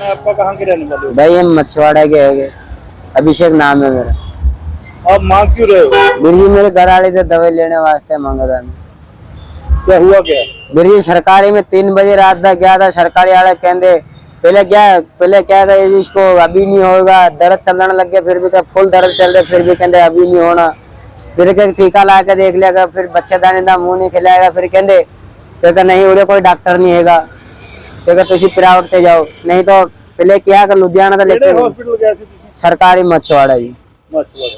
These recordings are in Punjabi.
है आपका कहाँ के रहने वाले हो भाई हम मछवाड़ा के है अभिषेक नाम है मेरा आप मांग क्यों रहे हो बीर जी मेरे घर वाले से दवाई लेने वास्ते मांगा था क्या हुआ क्या बीर जी सरकारी में तीन बजे रात तक गया था सरकारी वाले कहते पहले क्या पहले क्या गए इसको अभी नहीं होगा दर्द चलने लग गया फिर भी क्या फुल दर्द चल रहा फिर भी कहते अभी नहीं होना फिर क्या टीका ला के देख लिया फिर बच्चे दाने का मुंह नहीं खिलाएगा फिर कहते फिर नहीं उड़े कोई डॉक्टर नहीं है तो क्योंकि तुम पिरावटते जाओ नहीं तो पहले क्या कर लुधियाना तो लेते सरकारी मछवाड़ा जी।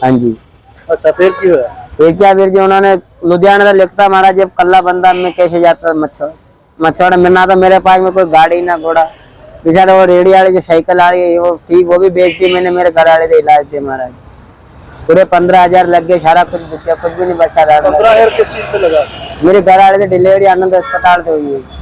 हाँ जी। अच्छा फिर क्यों फिर क्या फिर जी उन्होंने लुधियाना तो लिखता मारा जब कल्ला बंदा में कैसे जाता मछवाड़ा मछवाड़ा में ना तो मेरे पास में कोई गाड़ी ना घोड़ा। बेचारा वो रेडी वाली जो साइकिल आ रही वो थी वो भी बेच दी मैंने मेरे घर वाले इलाज दिए महाराज। पूरे पंद्रह हज़ार लग गए सारा कुछ कुछ भी नहीं बचा रहा। मेरे घर वाले से डिलीवरी आनंद अस्पताल से हुई है।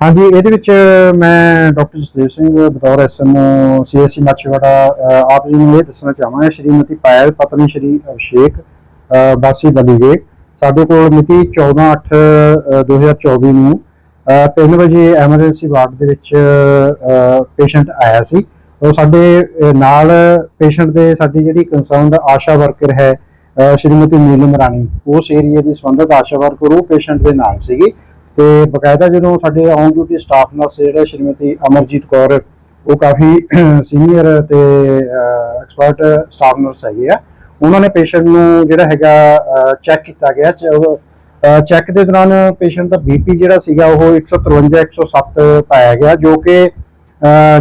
ਹਾਂਜੀ, ਇਹਦੇ ਵਿੱਚ ਮੈਂ ਡਾਕਟਰ ਜਸਦੇਵ ਸਿੰਘ ਬਤੌਰ ਐਸਐਮਓ ਸੀਐਸਸੀ ਮਾਛੀਵਾੜਾ, ਅਹ, ਆਪ ਜੀ ਨੂੰ ਇਹ ਦੱਸਣਾ ਚਾਹਾਂਗਾ, ਸ਼੍ਰੀਮਤੀ ਪਾਇਲ ਪਤਨੀ ਸ਼੍ਰੀ ਅਭਿਸ਼ੇਕ ਬਾਸੀ ਵਾਸੀ ਬਲੀਗੇ ਸਾਡੇ ਕੋਲ ਮਿਤੀ 14/8/2024 ਨੂੰ 3 ਵਜੇ ਐਮਰਜੈਂਸੀ ਵਾਰਡ ਦੇ ਵਿੱਚ ਪੇਸ਼ੈਂਟ ਆਇਆ ਸੀ। ਉਹ ਸਾਡੇ ਨਾਲ ਪੇਸ਼ੈਂਟ ਦੇ ਸਾਡੀ ਜਿਹੜੀ ਕੰਸਰਨਡ ਆਸ਼ਾ ਵਰਕਰ ਹੈ ਸ਼੍ਰੀਮਤੀ ਨੀਲਮ ਰਾਣੀ, ਉਸ ਏਰੀਆ ਦੀ ਸੰਬੰਧਿਤ ਆਸ਼ਾ ਵਰਕਰ, ਉਹ ਪੇਸ਼ੈਂਟ ਦੇ ਨਾਲ ਸੀਗੀ। ਤੇ ਬਕਾਇਦਾ ਜਦੋਂ ਸਾਡੇ ਔਨ ਡਿਊਟੀ ਸਟਾਫ ਨਰਸ ਜਿਹੜੇ ਸ਼੍ਰੀਮਤੀ ਅਮਰਜੀਤ ਕੌਰ, ਉਹ ਕਾਫੀ ਸੀਨੀਅਰ ਤੇ ਐਕਸਪਰਟ ਸਟਾਫ ਨਰਸ ਹੈਗੇ ਆ। ਉਹਨਾਂ ਨੇ ਪੇਸ਼ੈਂਟ ਨੂੰ ਜਿਹੜਾ ਹੈਗਾ ਚੈੱਕ ਕੀਤਾ ਗਿਆ। ਚੈੱਕ ਦੇ ਦੌਰਾਨ ਪੇਸ਼ੈਂਟ ਦਾ ਬੀਪੀ ਜਿਹੜਾ ਸੀਗਾ, ਉਹ 153 107 ਪਾਇਆ ਗਿਆ, ਜੋ ਕਿ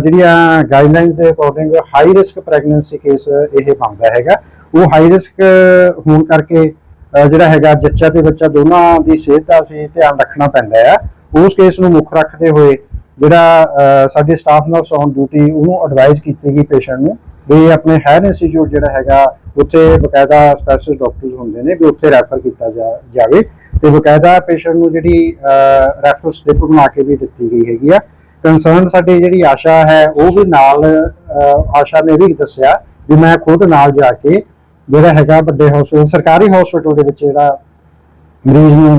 ਜਿਹੜੀਆਂ ਗਾਈਡਲਾਈਨ ਦੇ according high risk pregnancy case ਇਹ ਬਣਦਾ ਹੈਗਾ। ਉਹ ਹਾਈ ਰਿਸਕ ਹੋਣ ਕਰਕੇ ਜਿਹੜਾ ਹੈਗਾ ਜੱਚਾ ਤੇ ਬੱਚਾ ਦੋਨਾਂ ਦੀ ਸਿਹਤ ਦਾ ਅਸੀਂ ਧਿਆਨ ਰੱਖਣਾ ਪੈਂਦਾ ਆ। ਉਸ ਕੇਸ ਨੂੰ ਮੁੱਖ ਰੱਖਦੇ ਹੋਏ ਜਿਹੜਾ ਸਾਡੇ ਸਟਾਫ ਨਰਸ ਔਨ ਡਿਊਟੀ ਉਹਨੂੰ ਐਡਵਾਈਜ਼ ਕੀਤੀ ਗਈ ਪੇਸ਼ੈਂਟ ਨੂੰ ਵੀ ਆਪਣੇ ਹੈਰ ਇੰਸਟੀਚਿਊਟ ਜਿਹੜਾ ਹੈਗਾ ਉੱਥੇ ਬਕਾਇਦਾ ਸਪੈਸ਼ਲਿਸਟ ਡਾਕਟਰਸ ਹੁੰਦੇ ਨੇ ਵੀ ਉੱਥੇ ਰੈਫਰ ਕੀਤਾ ਜਾ- ਜਾਵੇ ਤੇ ਬਕਾਇਦਾ ਪੇਸ਼ੈਂਟ ਨੂੰ ਜਿਹੜੀ ਰੈਫਰ ਸਲਿੱਪ ਬਣਾ ਕੇ ਵੀ ਦਿੱਤੀ ਗਈ ਹੈਗੀ ਆ। ਕੰਸਰਨ ਸਾਡੀ ਜਿਹੜੀ ਆਸ਼ਾ ਹੈ, ਉਹ ਵੀ ਨਾਲ ਆਸ਼ਾ ਨੇ ਵੀ ਦੱਸਿਆ ਵੀ ਮੈਂ ਖੁਦ ਨਾਲ ਜਾ ਕੇ ਜਿਹੜਾ ਹੈਗਾ ਵੱਡੇ ਹਸਪਤਾਲ ਸਰਕਾਰੀ ਹਸਪਤਾਲ ਦੇ ਵਿੱਚ ਜਿਹੜਾ ਮਰੀਜ਼ ਨੂੰ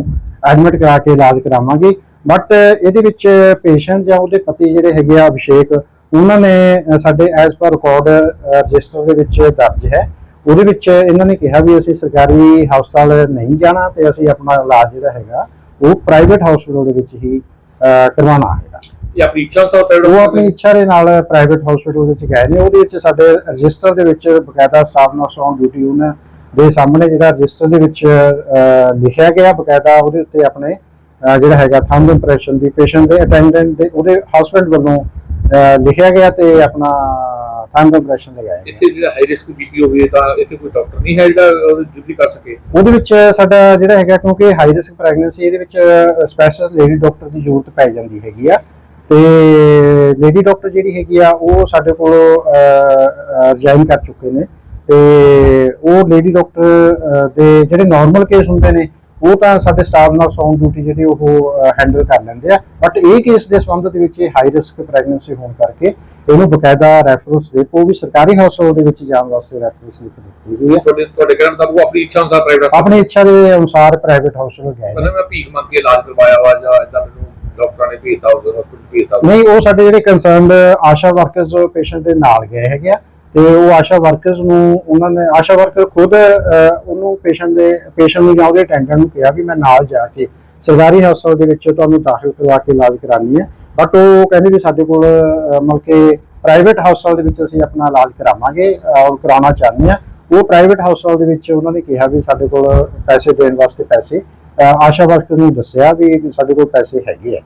ਐਡਮਿਟ ਕਰਾ ਕੇ ਇਲਾਜ ਕਰਾਵਾਂਗੇ। ਬਟ ਇਹਦੇ ਵਿੱਚ ਪੇਸ਼ੈਂਟ ਜਾਂ ਉਹਦੇ ਪਤੀ ਜਿਹੜੇ ਹੈਗੇ ਆ ਅਭਿਸ਼ੇਕ, ਉਹਨਾਂ ਨੇ ਸਾਡੇ ਐਸ ਪਰ ਰਿਕਾਰਡ ਰਜਿਸਟਰ ਦੇ ਵਿੱਚ ਦਰਜ ਹੈ। ਉਹਦੇ ਵਿੱਚ ਇਹਨਾਂ ਨੇ ਕਿਹਾ ਵੀ ਅਸੀਂ ਸਰਕਾਰੀ ਹਸਪਤਾਲ ਨਹੀਂ ਜਾਣਾ ਤੇ ਅਸੀਂ ਆਪਣਾ ਇਲਾਜ ਜਿਹੜਾ ਹੈਗਾ, ਉਹ ਪ੍ਰਾਈਵੇਟ ਹਸਪਤਾਲ ਦੇ ਵਿੱਚ ਹੀ ਕਰਵਾਉਣਾ ਹੈਗਾ। ਇਹ ਆਪਣੀ ਇੱਛਾ ਪ੍ਰਾਈਵੇਟ ਉਹ ਆਪਣੀ ਇੱਛਾ ਦੇ ਨਾਲ ਪ੍ਰਾਈਵੇਟ ਹਸਪੀਟਲ ਵਿੱਚ ਗਏ ਨੇ ਉਹਦੇ ਵਿੱਚ ਸਾਡੇ ਰਜਿਸਟਰ ਦੇ ਵਿੱਚ ਬਕਾਇਦਾ ਸਟਾਫ ਨਰਸ ਔਨ ਡਿਊਟੀ ਉਹਨਾਂ ਦੇ ਸਾਹਮਣੇ ਜਿਹੜਾ ਰਜਿਸਟਰ ਦੇ ਵਿੱਚ ਲਿਖਿਆ ਗਿਆ ਬਕਾਇਦਾ ਉਹਦੇ ਉੱਤੇ ਆਪਣੇ ਜਿਹੜਾ ਹੈਗਾ ਥੰਬ ਇੰਪ੍ਰੈਸ਼ਨ ਵੀ ਪੇਸ਼ੈਂਟ ਦੇ ਅਟੈਂਡੈਂਟ ਦੇ ਉਹਦੇ ਹਸਬੰਡ ਵੱਲੋਂ ਲਿਖਿਆ ਗਿਆ ਤੇ ਆਪਣਾ ਥੰਬ ਇੰਪ੍ਰੈਸ਼ਨ ਲਗਾਇਆ ਇੱਥੇ ਜਿਹੜਾ ਹਾਈ ਰਿਸਕ ਬੀਪੀ ਹੋਵੇ ਤਾਂ ਇੱਥੇ ਕੋਈ ਡਾਕਟਰ ਨਹੀਂ ਹੈ ਜਿਹੜਾ ਡਿਊਟੀ ਕਰ ਸਕੇ। ਉਹਦੇ ਵਿੱਚ ਸਾਡਾ ਜਿਹੜਾ ਹੈਗਾ ਕਿਉਂਕਿ ਹਾਈ ਰਿਸਕ ਪ੍ਰੈਗਨੈਂਸੀ ਇਹਦੇ ਵਿੱਚ ਸਪੈਸ਼ਲਿਸਟ ਲੇਡੀ ਡਾਕਟਰ ਦੀ ਜ਼ਰੂਰਤ ਪੈ ਜਾਂਦੀ ਹੈਗੀ ਆ। ਤੇ ਲੇਡੀ ਡਾਕਟਰ ਜਿਹੜੀ ਹੈਗੀ ਆ ਉਹ ਸਾਡੇ ਕੋਲ ਰਿਜ਼ਾਈਨ ਕਰ ਚੁੱਕੇ ਨੇ। ਤੇ ਉਹ ਲੇਡੀ ਡਾਕਟਰ ਦੇ ਜਿਹੜੇ ਨਾਰਮਲ ਕੇਸ ਹੁੰਦੇ ਨੇ ਉਹ ਤਾਂ ਸਾਡੇ ਸਟਾਫ ਨਾਲ ਔਨ ਡਿਊਟੀ ਜਿਹੜੀ ਉਹ ਹੈਂਡਲ ਕਰ ਲੈਂਦੇ ਆ। ਬਟ ਇਹ ਕੇਸ ਦੇ ਸੰਬੰਧ ਦੇ ਵਿੱਚ ਹਾਈ ਰਿਸਕ ਪ੍ਰੈਗਨੈਂਸੀ ਹੋਣ ਕਰਕੇ ਇਹਨੂੰ ਬਕਾਇਦਾ ਰੈਫਰੈਂਸ ਸਲਿੱਪ ਉਹ ਵੀ ਸਰਕਾਰੀ ਹਸਪਤਾਲ ਦੇ ਵਿੱਚ ਜਾਣ ਵਾਸਤੇ ਰੈਫਰੈਂਸ ਸਲਿੱਪ ਦਿੱਤੀ ਗਈ ਹੈ ਤੁਹਾਡੇ ਤੁਹਾਡੇ ਕਹਿਣ ਦਾ ਉਹ ਆਪਣੀ ਇੱਛਾ ਅਨੁਸਾਰ ਪ੍ਰਾਈਵੇਟ ਆਪਣੀ ਇੱਛਾ ਦੇ ਅਨੁਸਾਰ ਪ੍ਰਾਈਵੇਟ ਹਸਪਤਾਲ ਗਏ ਮੈਂ ਭੀਖ ਮੰਗ ਕੇ ਇਲਾਜ ਕਰਵਾਇਆ ਵਾ ਜਾਂ ਇਦਾਂ ਡਾਕਟਰਾਂ ਨੇ ਭੇਜਤਾ ਹੋਵੇ ਹਸਪੀਟਲ ਭੇਜਤਾ। ਨਹੀਂ, ਉਹ ਸਾਡੇ ਜਿਹੜੇ ਕੰਸਰਨਡ ਆਸ਼ਾ ਵਰਕਰਸ ਪੇਸ਼ੈਂਟ ਦੇ ਨਾਲ ਗਏ ਹੈਗੇ ਆ ਤੇ ਉਹ ਆਸ਼ਾ ਵਰਕਰਸ ਨੂੰ ਉਹਨਾਂ ਨੇ, ਆਸ਼ਾ ਵਰਕਰ ਖੁਦ ਉਹਨੂੰ ਪੇਸ਼ੈਂਟ ਦੇ ਪੇਸ਼ੈਂਟ ਨੂੰ ਜਾਂ ਅਟੈਂਡੈਂਟ ਨੂੰ ਕਿਹਾ ਵੀ ਮੈਂ ਨਾਲ ਜਾ ਕੇ ਸਰਕਾਰੀ ਹਸਪਤਾਲ ਦੇ ਵਿੱਚ ਤੁਹਾਨੂੰ ਦਾਖਲ ਕਰਵਾ ਕੇ ਇਲਾਜ ਕਰਾਉਣੀ ਹੈ ਬਟ ਉਹ ਕਹਿੰਦੇ ਵੀ ਸਾਡੇ ਕੋਲ ਮਤਲਬ ਕਿ ਪ੍ਰਾਈਵੇਟ ਹਸਪਤਾਲ ਦੇ ਵਿੱਚ ਅਸੀਂ ਆਪਣਾ ਇਲਾਜ ਕਰਾਵਾਂਗੇ ਔਰ ਕਰਾਉਣਾ ਚਾਹੁੰਦੇ ਆ। ਉਹ ਪ੍ਰਾਈਵੇਟ ਹਸਪਤਾਲ ਦੇ ਵਿੱਚ ਉਹਨਾਂ ਨੇ ਕਿਹਾ ਵੀ ਸਾਡੇ ਕੋਲ ਪੈਸੇ ਦੇਣ ਵਾਸਤੇ ਪੈਸੇ ਆਸ਼ਾ ਵਰਕਰ ਨੂੰ ਦੱਸਿਆ ਵੀ ਸਾਡੇ ਕੋਲ ਪੈਸੇ ਹੈਗੇ ਆ।